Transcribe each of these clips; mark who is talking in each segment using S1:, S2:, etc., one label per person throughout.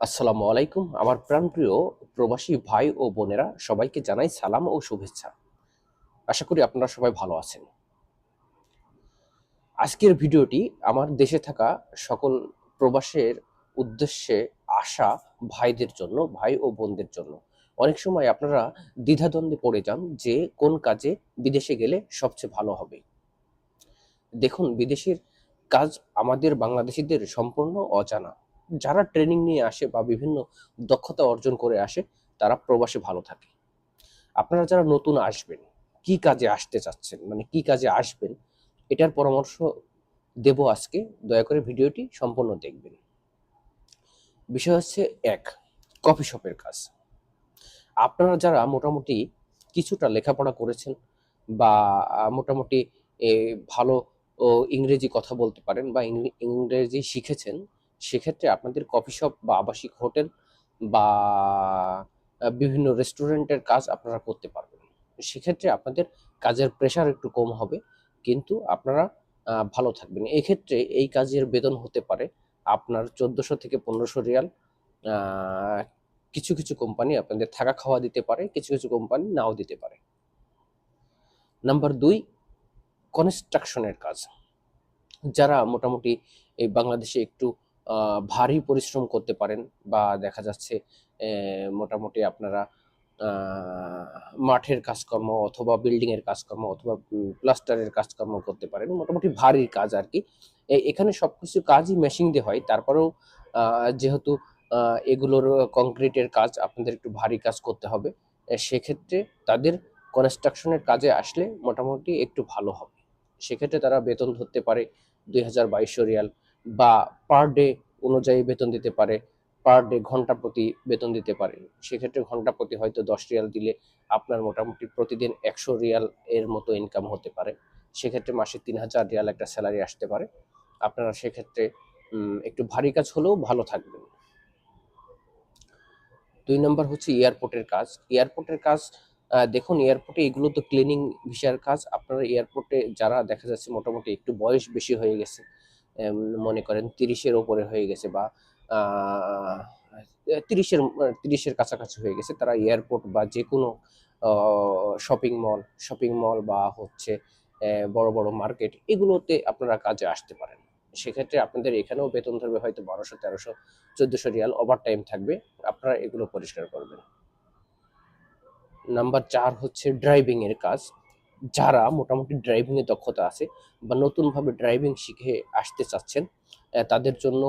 S1: আসসালামু আলাইকুম। আমার প্রাণপ্রিয় প্রবাসী ভাই ও বোনেরা, সবাইকে জানাই সালাম ও শুভেচ্ছা। আশা করি আপনারা সবাই ভালো আছেন। আজকের ভিডিওটি আমার দেশে থাকা সকল প্রবাসের উদ্দেশ্যে আসা ভাইদের জন্য, ভাই ও বোনদের জন্য। অনেক সময় আপনারা দ্বিধাদ্বন্দ্বে পড়ে যান যে কোন কাজে বিদেশে গেলে সবচেয়ে ভালো হবে। দেখুন, বিদেশের কাজ আমাদের বাংলাদেশিদের সম্পূর্ণ অজানা। যারা ট্রেনিং নিয়ে আসে বা বিভিন্ন দক্ষতা অর্জন করে আসে, তারা প্রবাসে ভালো থাকে। আপনারা যারা নতুন আসবেন, কি কাজে আসতে চাচ্ছেন মানে কি কাজে আসবেন, এটার পরামর্শ দেব আজকে। দয়া করে ভিডিওটি সম্পূর্ণ দেখবেন। বিষয় হচ্ছে এক কফি শপের কাজ। আপনারা যারা মোটামুটি কিছুটা লেখাপড়া করেছেন বা মোটামুটি ভালো ইংরেজি কথা বলতে পারেন বা ইংরেজি শিখেছেন সেক্ষেত্রে আপনাদের কফি শপ বা আবাসিক হোটেল বা বিভিন্ন রেস্টুরেন্টের কাজ আপনারা করতে পারবেন। সেক্ষেত্রে আপনাদের কাজের প্রেশার একটু কম হবে, কিন্তু আপনারা ভালো থাকবেন। এক্ষেত্রে এই কাজের বেতন হতে পারে আপনার চোদ্দোশো থেকে পনেরোশো রিয়াল কিছু কিছু কোম্পানি আপনাদের থাকা খাওয়া দিতে পারে, কিছু কিছু কোম্পানি নাও দিতে পারে। নাম্বার দুই কনস্ট্রাকশনের কাজ। যারা মোটামুটি এই বাংলাদেশে একটু ভারী পরিশ্রম করতে পারেন বা দেখা যাচ্ছে মোটামুটি আপনারা মাঠের কাজকর্ম অথবা বিল্ডিং এর কাজকর্ম অথবা প্লাস্টারের কাজকর্ম করতে পারেন, মোটামুটি ভারী কাজ আর কি। এখানে সবকিছু কাজই মেশিন দিয়ে হয়, তারপরেও যেহেতু এগুলোর কংক্রিটের কাজ আপনাদের একটু ভারী কাজ করতে হবে সেক্ষেত্রে তাদের কনস্ট্রাকশনের কাজে আসলে মোটামুটি একটু ভালো হবে। সেক্ষেত্রে তারা বেতন ধরতে পারে দুই হাজার বাইশশো রিয়াল বা পার ডে অনুযায়ী বেতন দিতে পারে পার ডে ঘণ্টা প্রতি বেতন দিতে পারে। সেক্ষেত্রে ঘণ্টা প্রতি হয়তো দশ রিয়াল দিলে আপনার মোটামুটি প্রতিদিন একশো রিয়াল এর মতো ইনকাম হতে পারে। সেক্ষেত্রে মাসে তিন হাজার রিয়াল একটা স্যালারি আসতে পারে। আপনারা সেক্ষেত্রে একটু ভারী কাজ হলেও ভালো থাকবেন। দুই নম্বর হচ্ছে এয়ারপোর্টের কাজ। এয়ারপোর্টের কাজ দেখুন, এয়ারপোর্টে এগুলো তো ক্লিনিং ভিসার কাজ। আপনারা এয়ারপোর্টে যারা দেখা যাচ্ছে মোটামুটি একটু বয়স বেশি হয়ে গেছে মনে করেন তিরিশের ওপরে হয়ে গেছে বা তিরিশের তিরিশের কাছাকাছি হয়ে গেছে। তারা এয়ারপোর্ট বা যে কোনো শপিং মল শপিং মল বা হচ্ছে বড় বড় মার্কেট এগুলোতে আপনারা কাজে আসতে পারেন। সেক্ষেত্রে আপনাদের এখানেও বেতন ধরবে হয়তো বারোশো, তেরোশো, চোদ্দশো রিয়াল ওভার টাইম থাকবে। আপনারা এগুলো পরিষ্কার করবেন। নাম্বার চার হচ্ছে ড্রাইভিংয়ের কাজ। যারা মোটামুটি ড্রাইভিংয়ে দক্ষতা আছে বা নতুনভাবে ড্রাইভিং শিখে আসতে চাচ্ছেন তাদের জন্য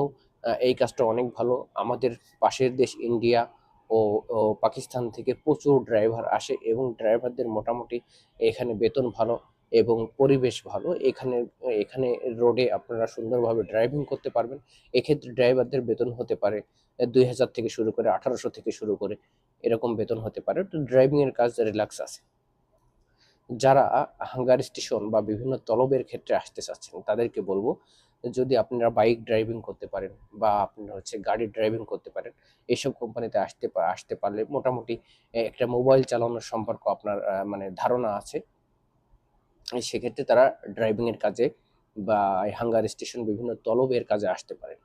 S1: এই কাজটা অনেক ভালো। আমাদের পাশের দেশ ইন্ডিয়া ও পাকিস্তান থেকে প্রচুর ড্রাইভার আসে এবং ড্রাইভারদের মোটামুটি এখানে বেতন ভালো এবং পরিবেশ ভালো। এখানে এখানে রোডে আপনারা সুন্দরভাবে ড্রাইভিং করতে পারবেন। এক্ষেত্রে ড্রাইভারদের বেতন হতে পারে দুই হাজার থেকে শুরু করে আঠারোশো থেকে শুরু করে এরকম বেতন হতে পারে। তো ড্রাইভিং এর কাজ রিল্যাক্স আছে। যারা হাঙ্গার স্টেশন বা বিভিন্ন তলবের ক্ষেত্রে আসতে চাচ্ছেন, তাদেরকে বলব যদি আপনারা বাইক ড্রাইভিং করতে পারেন বা আপনারা হচ্ছে গাড়ি ড্রাইভিং করতে পারেন এইসব কোম্পানিতে আসতে আসতে পারলে মোটামুটি একটা মোবাইল চালানোর সম্পর্ক আপনার মানে ধারণা আছে। সেক্ষেত্রে তারা ড্রাইভিং এর কাজে বা হাঙ্গার স্টেশন বিভিন্ন তলবের কাজে আসতে পারেন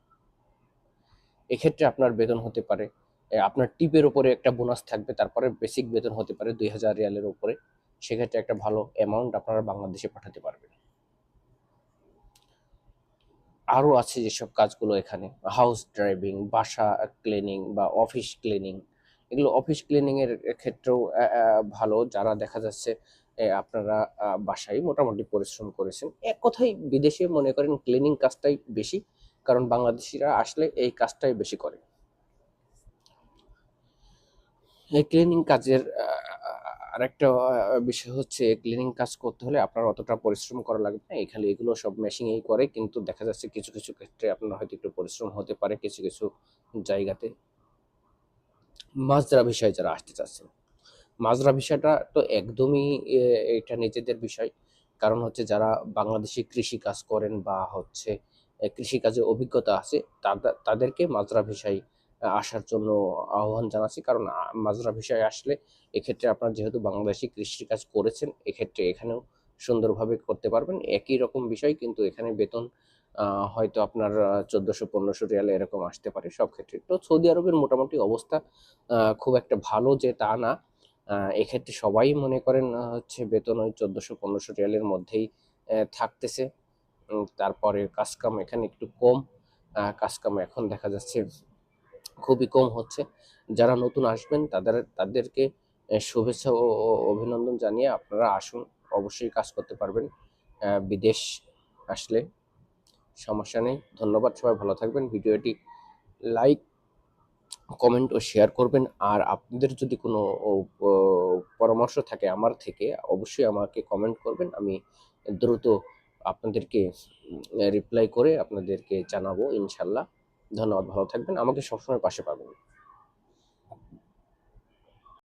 S1: এক্ষেত্রে আপনার বেতন হতে পারে। আপনার টিপের উপরে একটা বোনাস থাকবে, তারপরে বেসিক বেতন হতে পারে দুই হাজার রিয়ালের উপরে। সেক্ষেত্রে একটা ভালো অ্যামাউন্ট আপনারা বাংলাদেশে পাঠাতে পারবেন। আরও আছে যেসব কাজগুলো এখানে হাউস ড্রাইভিং বাসা ক্লিনিং বা অফিস ক্লিনিং এগুলো অফিস ক্লিনিংয়ের ক্ষেত্রেও ভালো। যারা দেখা যাচ্ছে আপনারা বাসায় মোটামুটি পরিশ্রম করেছেন, এক কথাই বিদেশে মনে করেন ক্লিনিং কাজটাই বেশি, কারণ বাংলাদেশিরা আসলে এই কাজটাই বেশি করে। এই ক্লিনিং কাজের আরেকটা বিষয় হচ্ছে ক্লিনিং কাজ করতে হলে আপনার অতটা পরিশ্রম করা লাগবে না। এখানে এগুলো সব মেশিনেই করে কিন্তু দেখা যাচ্ছে কিছু কিছু ক্ষেত্রে আপনার হয়তো একটু পরিশ্রম হতে পারে কিছু কিছু জায়গাতে। মাজরা বিষয় যারা আসতে চাচ্ছেন মাজরা বিষয়টা তো একদমই এটা নিজেদের বিষয়। কারণ হচ্ছে যারা বাংলাদেশে কৃষি কাজ করেন বা হচ্ছে কৃষিকাজে অভিজ্ঞতা আছে তাদেরকে মাজরা আহ, আসার জন্য আহ্বান জানাচ্ছি। কারণ মাজরা ভিসায় আসলে এক্ষেত্রে আপনার যেহেতু বাংলাদেশি কৃষিকাজ করেছেন, এক্ষেত্রে এখানেও সুন্দরভাবে করতে পারবেন। একই রকম বিষয় কিন্তু এখানে বেতন হয়তো আপনার চোদ্দোশো, পনেরোশো রিয়াল এরকম আসতে পারে সব ক্ষেত্রে। তো সৌদি আরবের মোটামুটি অবস্থা খুব একটা ভালো যে তা না। এক্ষেত্রে সবাই মনে করেন হচ্ছে বেতন ওই চোদ্দোশো, পনেরোশো রিয়ালের মধ্যেই থাকতেছে। তারপরে কাজকাম এখানে একটু কম। কাজকাম এখন দেখা যাচ্ছে খুবই কম হচ্ছে। যারা নতুন আসবেন, তাদের, তাদেরকে শুভেচ্ছা ও অভিনন্দন জানিয়ে আপনারা আসুন। অবশ্যই কাজ করতে পারবেন। বিদেশ আসলে সমস্যা নেই। ধন্যবাদ সবাই, ভালো থাকবেন। ভিডিওটি লাইক, কমেন্ট ও শেয়ার করবেন। আর আপনাদের যদি কোনো পরামর্শ থাকে আমার থেকে, অবশ্যই আমাকে কমেন্ট করবেন। আমি দ্রুত আপনাদেরকে রিপ্লাই করে আপনাদেরকে জানাব, ইনশাল্লাহ। ধন্যবাদ ভালো থাকবেন। আমাকে সবসময় পাশে পাবেন।